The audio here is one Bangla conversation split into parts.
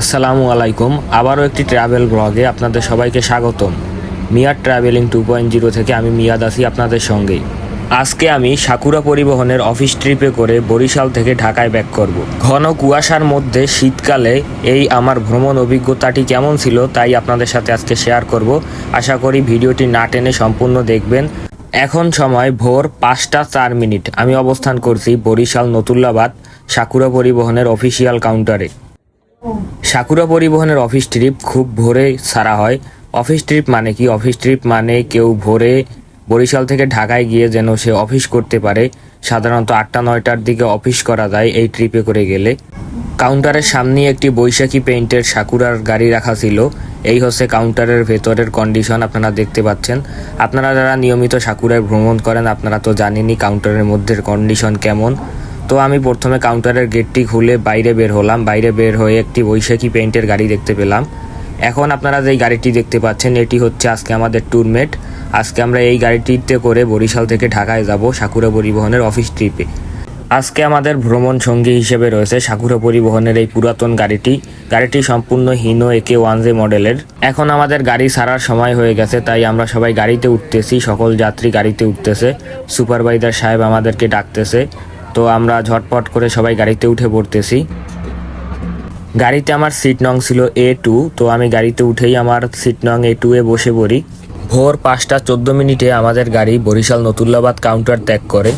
আসসালামু আলাইকুম। আবারও একটি ট্রাভেল ব্লগে আপনাদের সবাইকে স্বাগতম। Miyad travelling two point zero থেকে আমি মিয়াদ আছি আপনাদের সঙ্গেই। আজকে আমি সাকুরা পরিবহনের অফিস ট্রিপে করে বরিশাল থেকে ঢাকায় ব্যাক করব। ঘন কুয়াশার মধ্যে শীতকালে এই আমার ভ্রমণ অভিজ্ঞতাটি কেমন ছিল তাই আপনাদের সাথে আজকে শেয়ার করব। আশা করি ভিডিওটি না টেনে সম্পূর্ণ দেখবেন। এখন সময় ভোর পাঁচটা চার মিনিট। আমি অবস্থান করছি বরিশাল নতুল্লাবাদ সাকুরা পরিবহনের অফিসিয়াল কাউন্টারে সাকুরা পরিবহনের অফিস ট্রিপ খুব ভোরে ছাড়া হয়। অফিস ট্রিপ মানে কি? অফিস ট্রিপ মানে কেউ ভোরে বরিশাল থেকে ঢাকায় গিয়ে যেন সে অফিস করতে পারে। সাধারণত আটটা, নয়টার দিকে অফিস করা যায় এই ট্রিপে করে গেলে। কাউন্টারের সামনে একটি বৈশাখী পেইন্টের সাকুরার গাড়ি রাখা ছিল। এই হচ্ছে কাউন্টারের ভেতরের কন্ডিশন আপনারা দেখতে পাচ্ছেন। আপনারা যারা নিয়মিত সাকুরায় ভ্রমণ করেন, আপনারা তো জানেনই কাউন্টারের মধ্যে কন্ডিশন কেমন। তো আমি প্রথমে কাউন্টারের গেটটি খুলে বাইরে বের হলাম। বাইরে বের হয়ে একটি বৈশাখী পেইন্টের গাড়ি দেখতে পেলাম। এখন আপনারা যেই গাড়িটি দেখতে পাচ্ছেন, এটি হচ্ছে আজকে আমাদের ট্যুরমেট আজকে আমরা এই গাড়িটিতে করে বরিশাল থেকে ঢাকায় যাব সাকুরা পরিবহনের অফিস ট্রিপে আজকে আমাদের ভ্রমণ সঙ্গী হিসেবে রয়েছে সাকুরা পরিবহনের এই পুরাতন গাড়িটি। গাড়িটি সম্পূর্ণ হিনো একে ওয়ান জে মডেলের। এখন আমাদের গাড়ি ছাড়ার সময় হয়ে গেছে, তাই আমরা সবাই গাড়িতে উঠতেছি, সকল যাত্রী গাড়িতে উঠতেছে। সুপারভাইজার সাহেব আমাদেরকে ডাকতেছে। তো আমরা ঝটপট করে সবাই গাড়িতে উঠে পড়তেছি। গাড়িতে আমার সিট নং ছিল এ টু তো আমি গাড়িতে উঠেই আমার সিট নং এ টু এ বসে পড়ি। ভোর পাঁচটা চোদ্দ মিনিটে আমাদের গাড়ি বরিশাল নতুল্লাবাদ কাউন্টার ত্যাগ করে।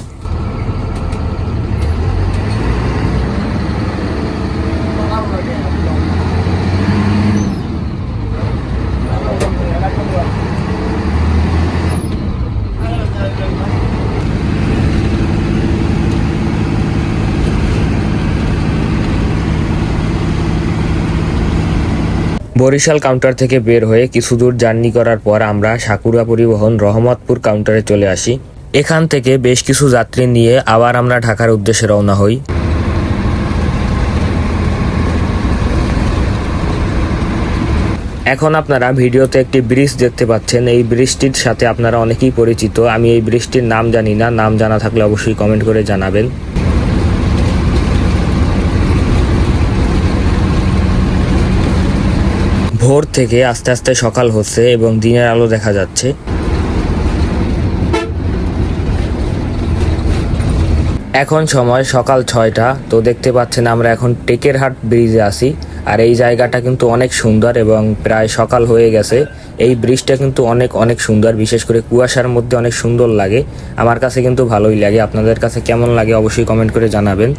বরিশাল কাউন্টার থেকে বের হয়ে কিছু দূর জার্নি করার পর আমরা সাকুরা পরিবহন রহমতপুর কাউন্টারে চলে আসি। এখান থেকে বেশ কিছু যাত্রী নিয়ে আবার আমরা ঢাকার উদ্দেশ্যে রওনা হই। এখন আপনারা ভিডিওতে একটি ব্রিজ দেখতে পাচ্ছেন। এই ব্রিজটির সাথে আপনারা অনেকেই পরিচিত। আমি এই ব্রিজটির নাম জানি না। নাম জানা থাকলে অবশ্যই কমেন্ট করে জানাবেন। ভোর থেকে আস্তে আস্তে সকাল হচ্ছে এবং দিনের আলো দেখা যাচ্ছে। এখন সময় সকাল ছয়টা, তো দেখতে পাচ্ছেন আমরা এখন টেকেরহাট ব্রিজে আছি। আর এই জায়গাটা কিন্তু অনেক সুন্দর এবং প্রায় সকাল হয়ে গেছে। এই ব্রিজটা কিন্তু অনেক অনেক সুন্দর, বিশেষ করে কুয়াশার মধ্যে অনেক সুন্দর লাগে। আমার কাছে কিন্তু ভালোই লাগে। আপনাদের কাছে কেমন লাগে অবশ্যই কমেন্ট করে জানাবেন।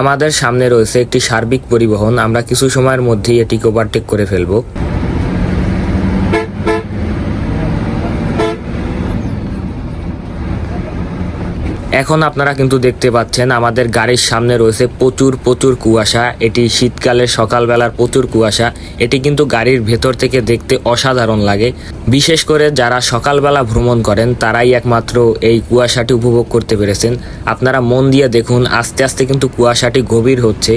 আমাদের সামনে রয়েছে একটি সার্বিক পরিবহন। আমরা কিছু সময়ের মধ্যেই এটিকে ওভারটেক করে ফেলব। এখন আপনারা কিন্তু দেখতে পাচ্ছেন, আমাদের গাড়ির সামনে রয়েছে প্রচুর প্রচুর কুয়াশা। এটি শীতকালে সকালবেলার প্রচুর কুয়াশা। এটি কিন্তু গাড়ির ভেতর থেকে দেখতে অসাধারণ লাগে। বিশেষ করে যারা সকালবেলা ভ্রমণ করেন, তারাই একমাত্র এই কুয়াশাটি উপভোগ করতে পেরেছেন। আপনারা মন দিয়ে দেখুন, আস্তে আস্তে কিন্তু কুয়াশাটি গভীর হচ্ছে।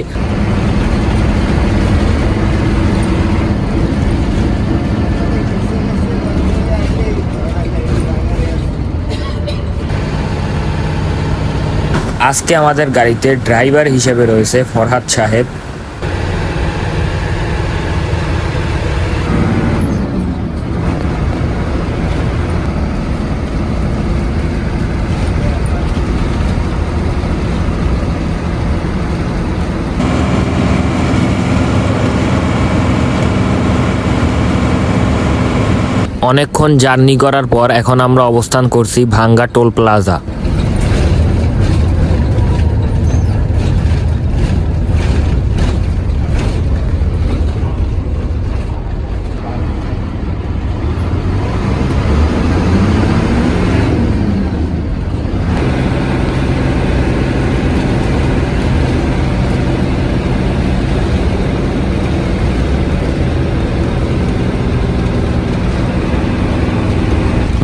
আজকে আমাদের গাড়িতে ড্রাইভার হিসেবে রয়েছে ফরহাদ সাহেব। অনেকক্ষণ জার্নি করার পর এখন আমরা অবস্থান করছি Bhanga toll plaza.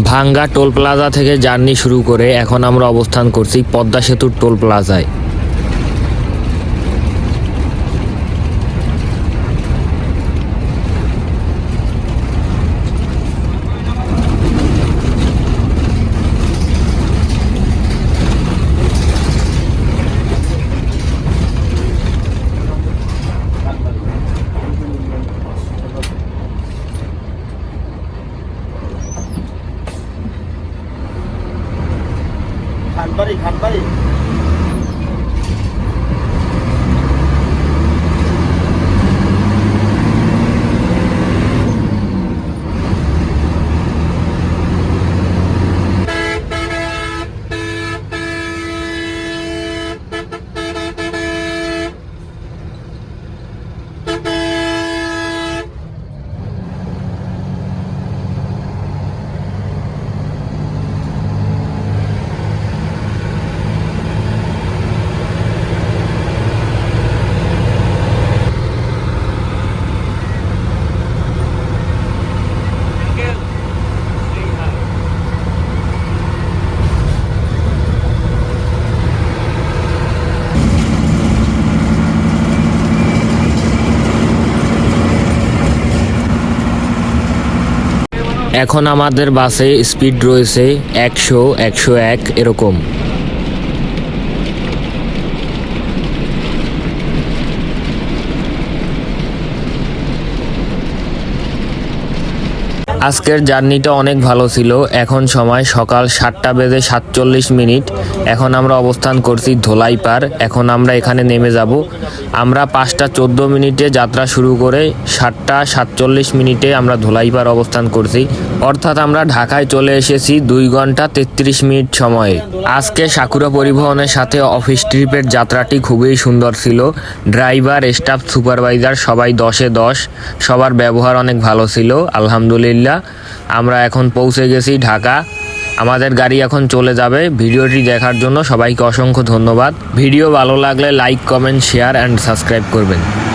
Bhanga toll plaza থেকে জার্নি শুরু করে এখন আমরা অবস্থান করছি পদ্মা সেতুর টোল প্লাজায়। 快点，快点！এখন আমাদের বাসে স্পিড রয়েছে একশো একশো এক এরকম। আজকের জার্নিটা অনেক ভালো ছিল। এখন সময় সকাল সাতটা বেজে সাতচল্লিশ মিনিট। এখন আমরা অবস্থান করছি ধোলাইপার এখন আমরা এখানে নেমে যাব। আমরা পাঁচটা চোদ্দ মিনিটে যাত্রা শুরু করে সাতটা সাতচল্লিশ মিনিটে আমরা ধোলাইপার অবস্থান করছি। অর্থাৎ আমরা ঢাকায় চলে এসেছি দুই ঘণ্টা তেত্রিশ মিনিট সময়ে। আজকে সাকুরা পরিবহনের সাথে অফিস ট্রিপের যাত্রাটি খুবই সুন্দর ছিল। ড্রাইভার, স্টাফ, সুপারভাইজার সবাই দশে দশ। সবার ব্যবহার অনেক ভালো ছিল। আলহামদুলিল্লাহ। আমরা এখন পৌঁছে গেছি ঢাকা। আমাদের গাড়ি এখন চলে যাবে। ভিডিওটি দেখার জন্য সবাইকে অসংখ্য ধন্যবাদ। ভিডিও ভালো লাগলে like comment share and subscribe করবেন।